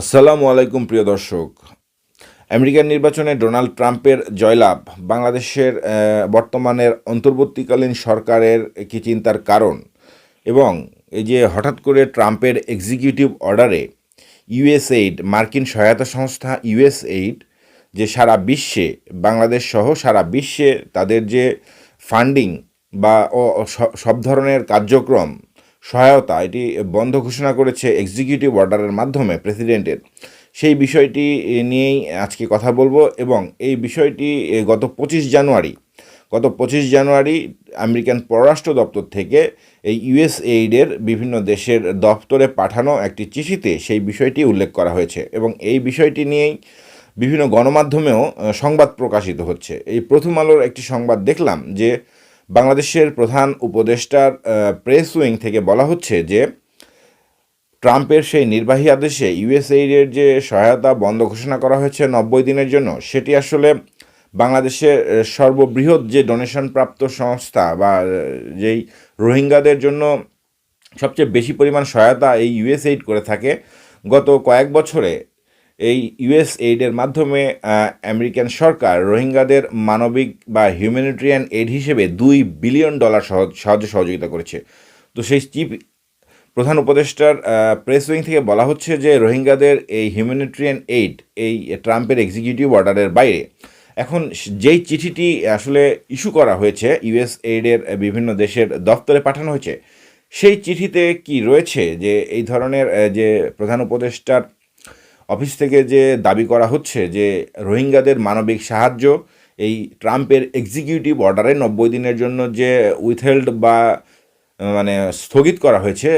আসসালামু আলাইকুম, প্রিয় দর্শক। আমেরিকান নির্বাচনে ডোনাল্ড ট্রাম্পের জয়লাভ বাংলাদেশের বর্তমানের অন্তর্বর্তীকালীন সরকারের কি চিন্তার কারণ এবং এই যে হঠাৎ করে ট্রাম্পের এক্সিকিউটিভ অর্ডারে ইউএসএইড, মার্কিন সহায়তা সংস্থা ইউএসএইড, যে সারা বিশ্বে, বাংলাদেশ সহ সারা বিশ্বে তাদের যে ফান্ডিং বা সব ধরনের কার্যক্রম সহায়তা এটি বন্ধ ঘোষণা করেছে এক্সিকিউটিভ অর্ডারের মাধ্যমে প্রেসিডেন্টের সেই বিষয়টি নিয়েই আজকে কথা বলব এবং এই বিষয়টি গত পঁচিশ জানুয়ারি, গত পঁচিশ জানুয়ারি আমেরিকান পররাষ্ট্র দপ্তর থেকে এই ইউএস এইডের বিভিন্ন দেশের দপ্তরে পাঠানো একটি চিঠিতে সেই বিষয়টি উল্লেখ করা হয়েছে এবং এই বিষয়টি নিয়েই বিভিন্ন গণমাধ্যমেও সংবাদ প্রকাশিত হচ্ছে। এই প্রথম আলোর একটি সংবাদ দেখলাম যে বাংলাদেশের প্রধান উপদেষ্টার প্রেস উইং থেকে বলা হচ্ছে যে, ট্রাম্পের সেই নির্বাহী আদেশে ইউএসএইডের যে সহায়তা বন্ধ ঘোষণা করা হয়েছে নব্বই দিনের জন্য, সেটি আসলে বাংলাদেশের সর্ববৃহৎ যে ডোনেশন প্রাপ্ত সংস্থা বা যেই রোহিঙ্গাদের জন্য সবচেয়ে বেশি পরিমাণ সহায়তা এই ইউএসএইড করে থাকে, গত কয়েক বছরে এই ইউএস এইডের মাধ্যমে আমেরিকান সরকার রোহিঙ্গাদের মানবিক বা হিউম্যানিটেরিয়ান এইড হিসেবে দুই বিলিয়ন ডলার সাহায্য সহযোগিতা করেছে। তো সেই চিফ প্রধান উপদেষ্টার প্রেস উইং থেকে বলা হচ্ছে যে রোহিঙ্গাদের এই হিউম্যানিটেরিয়ান এইড এই ট্রাম্পের এক্সিকিউটিভ অর্ডারের বাইরে। এখন যেই চিঠিটি আসলে ইস্যু করা হয়েছে, ইউএস এইডের বিভিন্ন দেশের দপ্তরে পাঠানো হয়েছে, সেই চিঠিতে কি রয়েছে যে এই ধরনের যে প্রধান উপদেষ্টার অফিস থেকে যে দাবি করা হচ্ছে যে রোহিঙ্গাদের মানবিক সাহায্য, এই ট্রাম্পের এক্সিকিউটিভ অর্ডারে নব্বই দিনের জন্য যে উইথহেল্ড বা মানে স্থগিত করা হয়েছে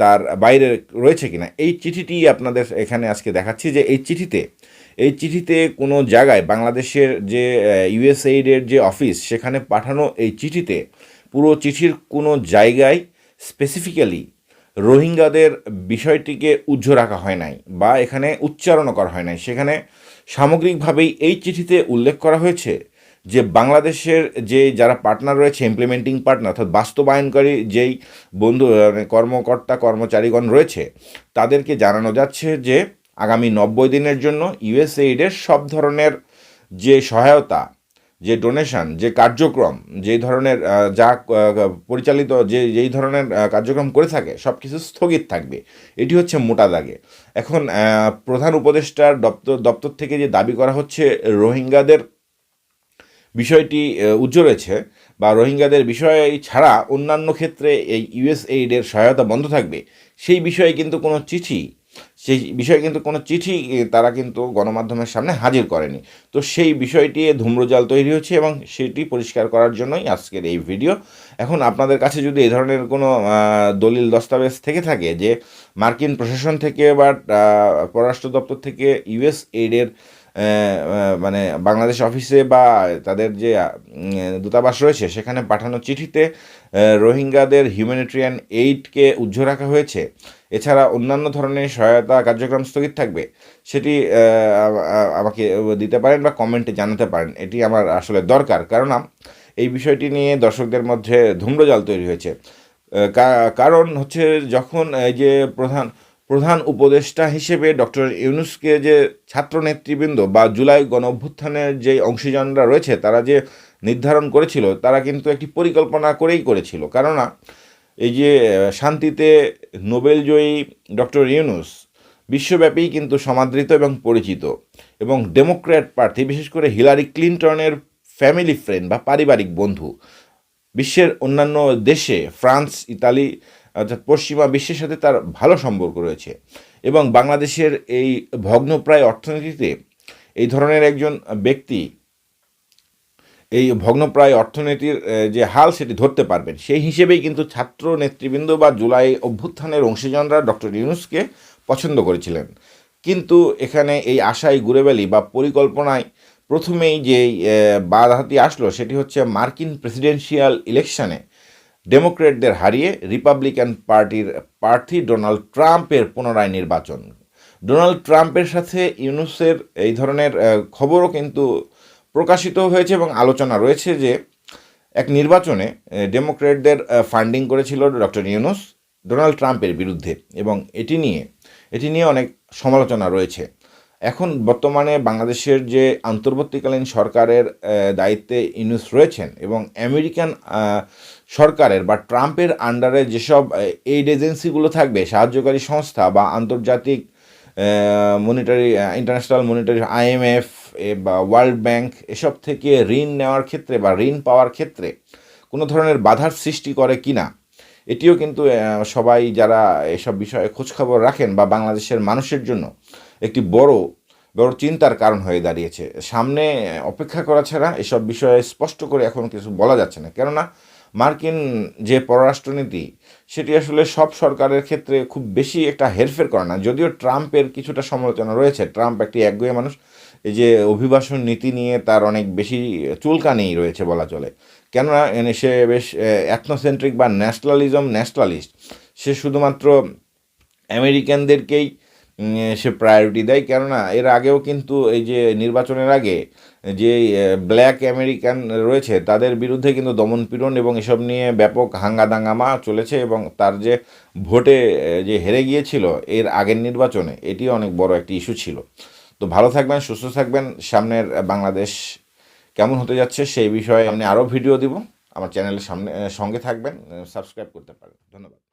তার বাইরে রয়েছে কিনা, এই চিঠিটি আপনাদের এখানে আজকে দেখাচ্ছি যে এই চিঠিতে এই চিঠিতে কোনো জায়গায় বাংলাদেশের যে ইউএসএইডের যে অফিস সেখানে পাঠানো এই চিঠিতে পুরো চিঠির কোনো জায়গায় স্পেসিফিক্যালি রোহিঙ্গাদের বিষয়টিকে উজ্জ্ব রাখা হয় নাই বা এখানে উচ্চারণ করা হয় নাই। সেখানে সামগ্রিকভাবেই এই চিঠিতে উল্লেখ করা হয়েছে যে বাংলাদেশের যে যারা পার্টনার রয়েছে ইমপ্লিমেন্টিং পার্টনার অর্থাৎ বাস্তবায়নকারী যেই বন্ধু মানে কর্মকর্তা, কর্মচারীগণ রয়েছে, তাদেরকে জানানো যাচ্ছে যে আগামী নব্বই দিনের জন্য ইউএসএইডের সব ধরনের যে সহায়তা যে ডোনেশন যে কার্যক্রম যে ধরনের যা পরিচালিত যে যেই ধরনের কার্যক্রম করে থাকে সব কিছু স্থগিত থাকবে। এটি হচ্ছে মোটা দাগে। এখন প্রধান উপদেষ্টার দপ্তর দপ্তর থেকে যে দাবি করা হচ্ছে রোহিঙ্গাদের বিষয়টি আহ, উজ্জ্বল রয়েছে বা রোহিঙ্গাদের বিষয় ছাড়া অন্যান্য ক্ষেত্রে এই ইউএস এইডের সহায়তা বন্ধ থাকবে সেই বিষয়ে কিন্তু কোনো চিঠি সেই বিষয়ে কিন্তু কোনো চিঠি তারা কিন্তু গণমাধ্যমের সামনে হাজির করেনি। তো সেই বিষয়টি ধূম্রজাল তৈরি হচ্ছে এবং সেটি পরিষ্কার করার জন্যই আজকের এই ভিডিও। এখন আপনাদের কাছে যদি এই ধরনের কোনো দলিল দস্তাবেজ থেকে থাকে যে মার্কিন প্রশাসন থেকে বা পররাষ্ট্র দপ্তর থেকে ইউএস এইডের মানে বাংলাদেশ অফিসে বা তাদের যে দূতাবাস রয়েছে, সেখানে পাঠানো চিঠিতে রোহিঙ্গাদের হিউম্যানিটেরিয়ান এইডকে উজ্জ্ব রাখা হয়েছে। এছাড়া অন্যান্য ধরনের সহায়তা কার্যক্রম স্থগিত থাকবে, সেটি আমাকে দিতে পারেন বা কমেন্টে জানাতে পারেন। এটি আমার আসলে দরকার, কারণ এই বিষয়টি নিয়ে দর্শকদের মধ্যে ধূম্রজাল তৈরি হয়েছে। কারণ হচ্ছে যখন এই যে প্রধান প্রধান উপদেষ্টা হিসেবে ডক্টর ইউনুসকে যে ছাত্র নেতৃবৃন্দ বা জুলাই গণ অভ্যুত্থানের যে অংশীজনরা রয়েছে, তারা যে নির্ধারণ করেছিল, তারা কিন্তু একটি পরিকল্পনা করেই করেছিল। কেননা এই যে শান্তিতে নোবেলজয়ী ডক্টর ইউনুস বিশ্বব্যাপী কিন্তু সমাদৃত এবং পরিচিত এবং ডেমোক্র্যাট প্রার্থী, বিশেষ করে হিলারি ক্লিন্টনের ফ্যামিলি ফ্রেন্ড বা পারিবারিক বন্ধু। বিশ্বের অন্যান্য দেশে, ফ্রান্স, ইতালি, অর্থাৎ পশ্চিমা বিশ্বের সাথে তার ভালো সম্পর্ক রয়েছে এবং বাংলাদেশের এই ভগ্নপ্রায় অর্থনীতিতে এই ধরনের একজন ব্যক্তি এই ভগ্নপ্রায় অর্থনীতির যে হাল সেটি ধরতে পারবেন। সেই হিসেবেই কিন্তু ছাত্র নেতৃবৃন্দ বা জুলাই অভ্যুত্থানের অংশীজনরা ডক্টর ইউনুসকে পছন্দ করেছিলেন। কিন্তু এখানে এই আশায় গুরেবেলি বা পরিকল্পনায় প্রথমেই যে বাধাটি আসলো সেটি হচ্ছে মার্কিন প্রেসিডেন্সিয়াল ইলেকশনে ডেমোক্রেটদের হারিয়ে রিপাবলিকান পার্টির প্রার্থী ডোনাল্ড ট্রাম্পের পুনরায় নির্বাচন। ডোনাল্ড ট্রাম্পের সাথে ইউনুসের এই ধরনের খবরও কিন্তু প্রকাশিত হয়েছে এবং আলোচনা রয়েছে যে এক নির্বাচনে ডেমোক্রেটদের ফান্ডিং করেছিল ডক্টর ইউনুস ডোনাল্ড ট্রাম্পের বিরুদ্ধে এবং এটি নিয়ে এটি নিয়ে অনেক সমালোচনা রয়েছে। এখন বর্তমানে বাংলাদেশের যে আন্তর্বর্তীকালীন সরকারের দায়িত্বে ইউনুস রয়েছেন এবং আমেরিকান সরকারের বা ট্রাম্পের আন্ডারে যেসব এইড এজেন্সিগুলো থাকবে, সাহায্যকারী সংস্থা বা আন্তর্জাতিক মনিটারি ইন্টারন্যাশনাল মনিটারি আইএমএফ বা ওয়ার্ল্ড ব্যাংক এসব থেকে ঋণ নেওয়ার ক্ষেত্রে বা ঋণ পাওয়ার ক্ষেত্রে কোনো ধরনের বাধার সৃষ্টি করে কি না এটিও কিন্তু সবাই যারা এসব বিষয়ে খোঁজখবর রাখেন বা বাংলাদেশের মানুষের জন্য একটি বড় বড় চিন্তার কারণ হয়ে দাঁড়িয়েছে। সামনে অপেক্ষা করা ছাড়া এসব বিষয়ে স্পষ্ট করে এখন কিছু বলা যাচ্ছে না। কেননা মার্কিন যে পররাষ্ট্রনীতি, সেটি আসলে সব সরকারের ক্ষেত্রে খুব বেশি একটা হেরফের করে না। যদিও ট্রাম্পের কিছুটা সমালোচনা রয়েছে, ট্রাম্প একটি একগুয়ে মানুষ, এই যে অভিবাসন নীতি নিয়ে তার অনেক বেশি চুলকানি রয়েছে বলা চলে। কেননা সে বেশ অ্যাথনোসেন্ট্রিক বা ন্যাশনালিজম ন্যাশনালিস্ট সে শুধুমাত্র আমেরিকানদেরকেই সে প্রায়োরিটি দেয়। কেননা এর আগেও কিন্তু এই যে নির্বাচনের আগে যে ব্ল্যাক আমেরিকান রয়েছে, তাদের বিরুদ্ধে কিন্তু দমনপীড়ন এবং এসব নিয়ে ব্যাপক হাঙ্গা দাঙ্গামা চলেছে এবং তার যে ভোটে যে হেরে গিয়েছিল এর আগের নির্বাচনে এটি অনেক বড় একটি ইস্যু ছিল। তো ভালো থাকবেন, সুস্থ থাকবেন। সামনের বাংলাদেশ কেমন হতে যাচ্ছে সেই বিষয়ে আমি আরও ভিডিও দিব। আমার চ্যানেলের সামনে সঙ্গে থাকবেন সাবস্ক্রাইব করতে পারেন। ধন্যবাদ।